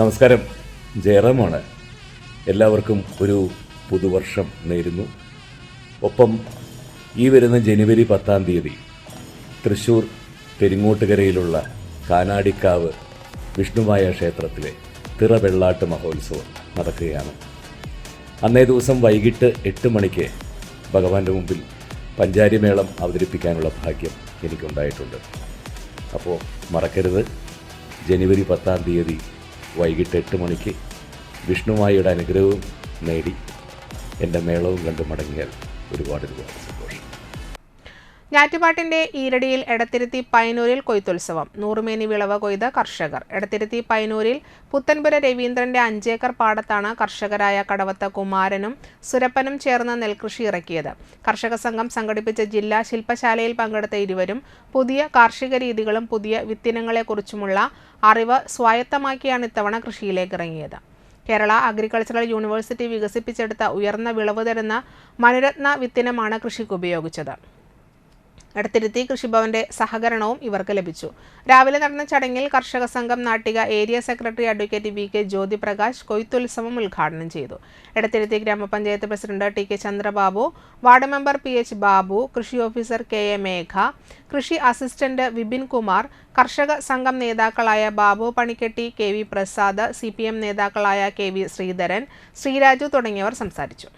നമസ്കാരം. ജയറാമാണ്. എല്ലാവർക്കും ഒരു പുതുവർഷം നേരുന്നു. ഒപ്പം ഈ വരുന്ന ജനുവരി പത്താം തീയതി തൃശ്ശൂർ പെരിങ്ങോട്ടുകരയിലുള്ള കാനാടിക്കാവ് വിഷ്ണുമായ ക്ഷേത്രത്തിലെ തിറവെള്ളാട്ട് മഹോത്സവം നടക്കുകയാണ്. അന്നേ ദിവസം വൈകിട്ട് എട്ട് മണിക്ക് ഭഗവാന്റെ മുമ്പിൽ പഞ്ചാരിമേളം അവതരിപ്പിക്കാനുള്ള ഭാഗ്യം എനിക്കുണ്ടായിട്ടുണ്ട്. അപ്പോൾ മറക്കരുത്. ജനുവരി പത്താം തീയതി വൈകിട്ട് എട്ട് മണിക്ക് വിഷ്ണുമായിയുടെ അനുഗ്രഹവും നേടി. എന്റെ മേളവും കണ്ട് മടങ്ങിയാൽ ഒരുപാട് ഒരുപാട് സന്തോഷം. ഞാറ്റുപാട്ടിന്റെ ഈരടിയിൽ എടത്തിരുത്തി പൈനൂരിൽ കൊയ്ത്തുത്സവം. നൂറുമേനി വിളവ് കൊയ്ത കർഷകർ. എടത്തിരുത്തി പൈനൂരിൽ പുത്തൻപുര രവീന്ദ്രന്റെ അഞ്ചേക്കർ പാടത്താണ് കർഷകരായ കടവത്ത കുമാരനും സുരപ്പനും ചേർന്ന് നെൽകൃഷി ഇറക്കിയത്. കർഷക സംഘം സംഘടിപ്പിച്ച ജില്ലാ ശില്പശാലയിൽ പങ്കെടുത്ത ഇരുവരും പുതിയ കാർഷിക രീതികളും പുതിയ വിത്തിനങ്ങളെക്കുറിച്ചുമുള്ള അറിവ് സ്വായത്തമാക്കിയാണ് ഇത്തവണ കൃഷിയിലേക്ക് ഇറങ്ങിയത്. കേരള അഗ്രികൾച്ചറൽ യൂണിവേഴ്സിറ്റി വികസിപ്പിച്ചെടുത്ത ഉയർന്ന വിളവ് തരുന്ന മനുരത്ന വിത്തിനമാണ് കൃഷിക്ക് ഉപയോഗിച്ചത്. എടത്തിരുത്തി കൃഷിഭവന്റെ സഹകരണവും ഇവർക്ക് ലഭിച്ചു. രാവിലെ നടന്ന ചടങ്ങിൽ കർഷക സംഘം Nattika area secretary advocate V K Jyothiprakash കൊയ്ത്തുത്സവം ഉദ്ഘാടനം ചെയ്തു. എടത്തിരുത്തി ഗ്രാമപഞ്ചായത്ത് president T K Chandrababu ward member P H Babu കൃഷി ഓഫീസർ കെ എ മേഘ കൃഷി അസിസ്റ്റന്റ് വിപിൻ കുമാർ കർഷക സംഘം നേതാക്കളായ Babu Panikketty K V Prasad C നേതാക്കളായ കെ വി ശ്രീധരൻ ശ്രീരാജു തുടങ്ങിയവർ സംസാരിച്ചു.